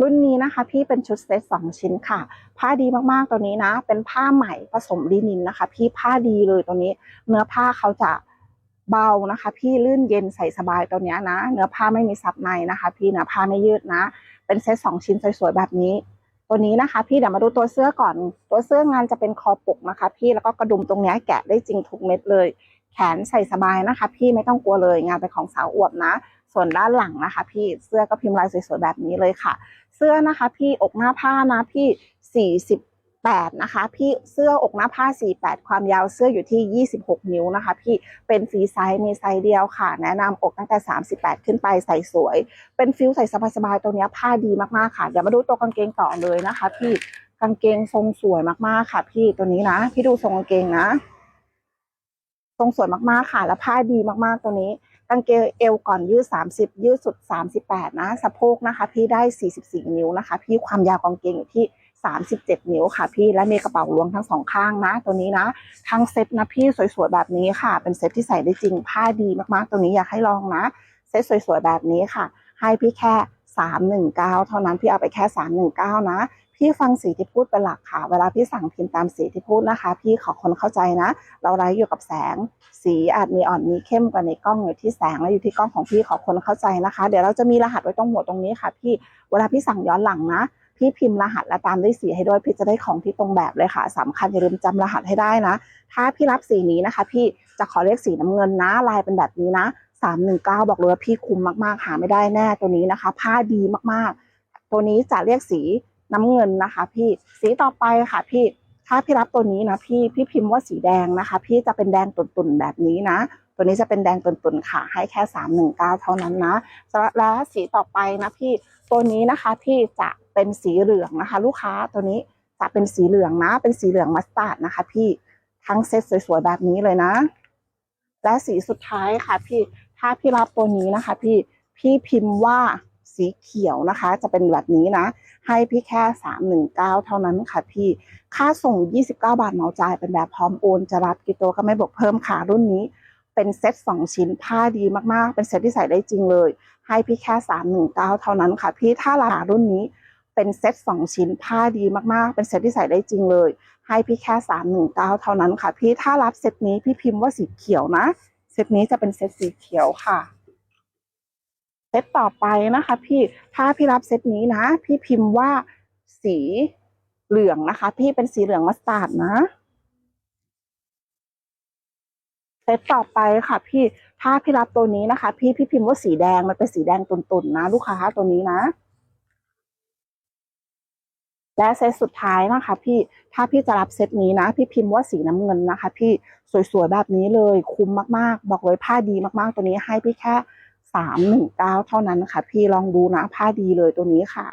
รุ่นนี้นะคะพี่เป็นชุดเซตสองชิ้นค่ะ ผ้าดีมากๆตัวนี้นะ เป็นผ้าใหม่ผสมลินินนะคะ พี่ผ้าดีเลยตัวนี้ เนื้อผ้าเขาจะเบานะคะ พี่ลื่นเย็นใส่สบายตัวนี้นะ เนื้อผ้าไม่มีซับในนะคะ พี่เนื้อผ้าไม่ยืดนะ เป็นเซตสองชิ้นสวยๆแบบนี้ตัวนี้นะคะพี่เดี๋ยวมาดูตัวเสื้อก่อน ตัวเสื้องานจะเป็นคอปกนะคะ พี่แล้วก็กระดุมตรงนี้แกะได้จริงทุกเม็ดเลย แขนใส่สบายนะคะ พี่ไม่ต้องกลัวเลยงานเป็นของสาวอวบนะ ส่วนด้านหลังนะคะ พี่เสื้อก็พิมพ์ลายสวยๆแบบนี้เลยค่ะ เสื้อนะคะ พี่อกหน้าผ้านะพี่48นะคะพี่เสื้ออกหน้าผ้า 48 ความยาวเสื้ออยู่ที่ 26 นิ้วนะคะ พี่เป็นฟรีไซส์มีไซส์เดียวค่ะ แนะนำอกตั้งแต่ 38 ขึ้นไปใส่สวย เป็นฟิลใส่สบายๆตัวนี้ผ้าดีมากๆค่ะเดี๋ยวมาดูตัวกางเกงต่อเลยนะคะ พี่กางเกงทรงสวยมากๆค่ะ พี่ตัวนี้นะ พี่ดูทรงกางเกงนะ ทรงสวยมากๆค่ะและผ้าดีมากๆตัวนี้กางเกงเอวก่อนยืด 30 ยืดสุด 38 นะสะโพกนะคะ พี่ได้ 44 นิ้วนะคะ พี่ความยาวกางเกงอยู่ที่ 37 นิ้วค่ะ พี่และมีกระเป๋าล้วงทั้งสองข้างนะ ตัวนี้นะทั้งเซ็ตนะพี่สวยๆแบบนี้ค่ะ เป็นเซ็ตที่ใส่ได้จริงผ้าดีมากๆ ตัวนี้อยากให้ลองนะเซ็ตสวยๆแบบนี้ค่ะ ให้พี่แค่ 319 เท่านั้นพี่เอาไปแค่ 319 นะ พี่ฟังสีที่พูดเป็นหลักค่ะ เวลาพี่สั่งพิมพ์ตามสีที่พูดนะคะ พี่ขอคนเข้าใจนะ เราไลฟ์อยู่กับแสง สีอาจมีอ่อนมีเข้มกว่าในกล้องอยู่ที่แสงและอยู่ที่กล้องของพี่ขอคนเข้าใจนะคะ เดี๋ยวเราจะมีรหัสไว้ตรงหัวตรงนี้ค่ะ พี่เวลาพี่สั่งย้อนหลังนะพี่พิมพ์รหัสและตามด้วยสีให้ด้วยพี่จะได้ของที่ตรงแบบเลยค่ะสำคัญอย่าลืมจำรหัสให้ได้นะ ถ้าพี่รับสีนี้นะคะ พี่จะขอเรียกสีน้ำเงินนะลายเป็นแบบนี้นะ319บอกเลยว่าพี่คุ้มมากๆหาไม่ได้แน่ตัวนี้นะคะ ผ้าดีมากๆ ตัวนี้จะเรียกสี น้ำเงินนะคะ พี่สีต่อไปค่ะพี่ถ้าพี่รับตัวนี้นะพี่พี่พิมพ์ว่าสีแดงนะคะ พี่จะเป็นแดงตุ่นๆแบบนี้นะ ตัวนี้จะเป็นแดงตุ่นๆค่ะ ให้แค่319เท่านั้นนะและสีต่อไปนะพี่ตัวนี้นะคะพี่จะเป็นสีเหลืองนะคะ ลูกค้าตัวนี้จะเป็นสีเหลืองนะ เป็นสีเหลืองมัสตาร์ดนะคะ พี่ทั้งเซตสวยๆแบบนี้เลยนะ และสีสุดท้ายค่ะ พี่ถ้าพี่รับตัวนี้นะคะ พี่พี่พิมพ์ว่าสีเขียวนะคะ จะเป็นแบบนี้นะ ให้พี่แค่ 319 เท่านั้นค่ะพี่ ค่าส่ง 29 บาทเหมาจ่ายเป็นแบบพร้อมโอนจะรับกี่ตัวก็ไม่บวกเพิ่มค่ะรุ่นนี้ เป็นเซ็ต2 ชิ้นผ้าดีมากๆ เป็นเซ็ตที่ใส่ได้จริงเลย ให้พี่แค่ 319 เท่านั้นค่ะพี่ถ้าราคารุ่นนี้เป็นเซ็ต2 ชิ้นผ้าดีมากๆ เป็นเซ็ตที่ใส่ได้จริงเลย ให้พี่แค่ 319 เท่านั้นค่ะพี่ถ้ารับเซ็ตนี้พี่พิมพ์ว่าสีเขียวนะ เซ็ตนี้จะเป็นเซ็ตสีเขียวค่ะ เซตต่อไปนะคะ พี่ถ้าพี่รับเซตนี้นะ พี่พิมพ์ว่าสีเหลืองนะคะ พี่เป็นสีเหลืองมัสตาร์ดนะเซตต่อไปค่ะ พี่ถ้าพี่รับตัวนี้นะคะ พี่พี่พิมพ์ว่าสีแดงมันเป็นสีแดงตุ่นๆนะ ลูกค้าตัวนี้นะ และเซตสุดท้ายนะคะ พี่ถ้าพี่จะรับเซตนี้นะ พี่พิมพ์ว่าสีน้ำเงินนะคะ พี่สวยๆแบบนี้เลยคุ้มมากๆ บอกเลยผ้าดีมากๆตัวนี้ให้พี่แค่ สามหนึ่งเก้าเท่านั้นค่ะ พี่ลองดูนะผ้าดีเลยตัวนี้ค่ะ